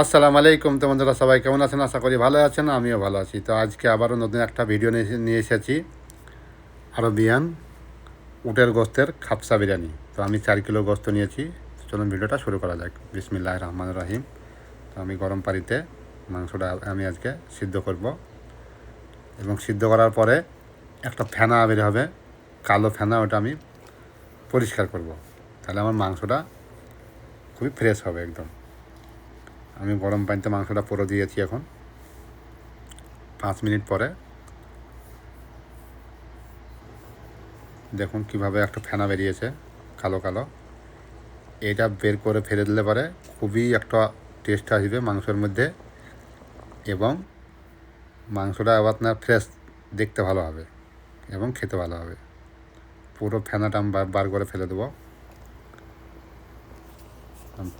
আসসালামু আলাইকুম তো বন্ধুরা সবাই কেমন আছেন? আশা করি ভালো আছেন, আমিও ভালো আছি। তো আজকে আবারও নতুন একটা ভিডিও নিয়ে এসেছি। আরবিয়ান উটের গোস্তের খাপসা বিরিয়ানি। তো আমি চার কিলো গোস্ত নিয়েছি। চলুন ভিডিওটা শুরু করা যাক। বিসমিল্লাহ রহমান রহিম। তো আমি গরম পানিতে মাংসটা আমি আজকে সিদ্ধ করব। এবং সিদ্ধ করার পরে একটা ফেনা বের হবে, কালো ফেনা, ওটা আমি পরিষ্কার করব। তাহলে আমার মাংসটা খুবই ফ্রেশ হবে একদম। আমি গরম পানিতে মাংসটা পুরো দিয়েছি এখন। পাঁচ মিনিট পরে। দেখুন কীভাবে একটা ফেনা বেরিয়েছে, কালো কালো। এটা বের করে ফেলে দিলে পরে খুবই একটা টেস্ট আসবে মাংসের মধ্যে এবং মাংসটা আবার আপনার ফ্রেশ দেখতে ভালো হবে এবং খেতে ভালো হবে। পুরো ফেনাটা আমি বার করে ফেলে দেবো।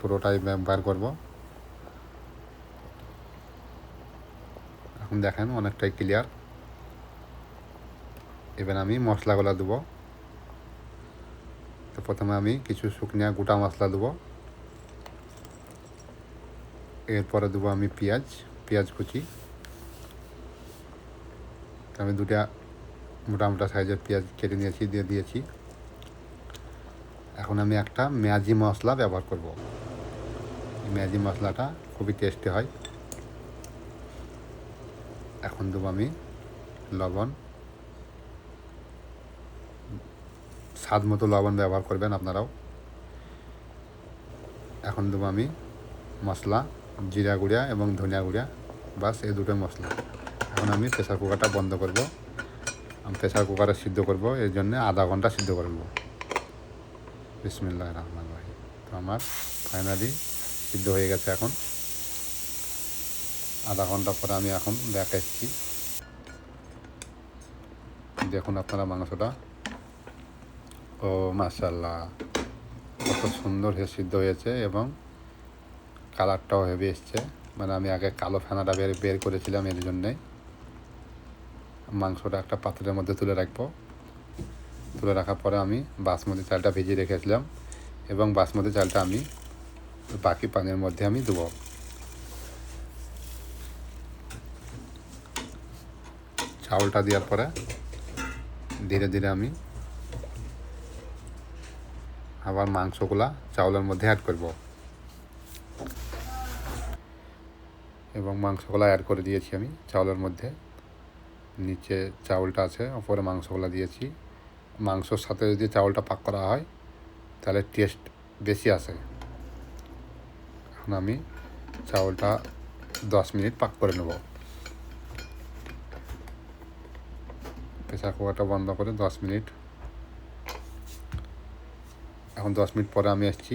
পুরোটাই বার করব। এখন দেখেন অনেকটাই ক্লিয়ার এবার আমি মশলাগুলো দেবো। তো প্রথমে আমি কিছু শুকনিয়া গোটা মশলা দেবো। এরপরে দেবো আমি পেঁয়াজ পেঁয়াজ কুচি। আমি দুটা মোটা মোটা সাইজের পেঁয়াজ কেটে নিয়েছি, দিয়ে দিয়েছি। এখন আমি একটা ম্যাজি মশলা ব্যবহার করব। ম্যাজি মশলাটা খুবই টেস্টি হয়। এখন দেবো আমি লবণ। স্বাদ মতো লবণ ব্যবহার করবেন আপনারাও। এখন দেবো আমি মশলা, জিরা গুঁড়া এবং ধনিয়া গুঁড়া। বাস এই দুটো মশলা। এখন আমি প্রেসার কুকারটা বন্ধ করব। আমি প্রেসার কুকারে সিদ্ধ করব। এর জন্য আধা ঘণ্টা সিদ্ধ করব বিসমিল্লাহ রহমান রাহিম। তো আমার ফাইনালি সিদ্ধ হয়ে গেছে এখন। আধা ঘণ্টা পরে আমি এখন ব্যাক দেখুন আপনারা মাংসটা। ও মাশাল্লাহ কত সুন্দর হয়ে সিদ্ধ হয়েছে এবং কালারটাও হেভি এসছে। মানে আমি আগে কালো ফেনাটা বের বের করেছিলাম এর জন্যে। মাংসটা একটা পাত্রের মধ্যে তুলে রাখব। তুলে রাখার পরে আমি বাসমতি চালটা ভিজিয়ে রেখেছিলাম এবং বাসমতি চালটা আমি বাকি পানির মধ্যে আমি দেবো চাউলটা দেওয়ার পরে ধীরে ধীরে আমি আবার মাংসগুলা চাউলের মধ্যে অ্যাড করব। এবং মাংসগুলা অ্যাড করে দিয়েছি আমি চাউলের মধ্যে। নিচে চাউলটা আছে, ওপরে মাংসগুলা দিয়েছি। মাংসর সাথে যদি চাউলটা পাক করা হয়, তাহলে টেস্ট বেশি আসে। এখন আমি চাউলটা দশ মিনিট পাক করে নেব। প্রেসার কুকারটা বন্ধ করে দশ মিনিট। এখন দশ মিনিট পরে আমি এসেছি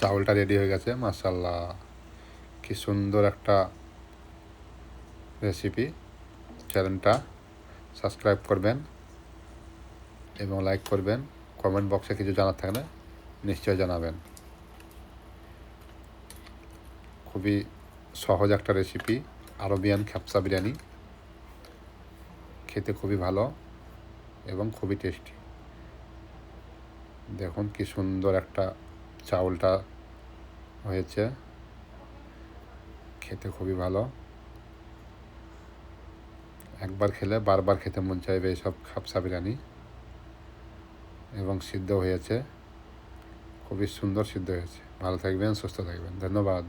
চাউলটা রেডি হয়ে গেছে মাসাল্লাহ কি সুন্দর একটা রেসিপি চ্যানেলটা সাবস্ক্রাইব করবেন এবং লাইক করবেন। কমেন্ট বক্সে কিছু জানার থাকলে নিশ্চয় জানাবেন। খুবই সহজ একটা রেসিপি আরবিয়ান খ্যাপসা বিরিয়ানি। খেতে খুবই ভালো এবং খুবই টেস্টি দেখুন কি সুন্দর একটা চাউলটা হয়েছে। খেতে খুবই ভালো। একবার খেলে বারবার খেতে মন চাইবে এইসব খাপসা বিরিয়ানি। এবং সিদ্ধ হয়েছে। খুবই সুন্দর সিদ্ধ হয়েছে। ভালো থাকবেন, সুস্থ থাকবেন। ধন্যবাদ।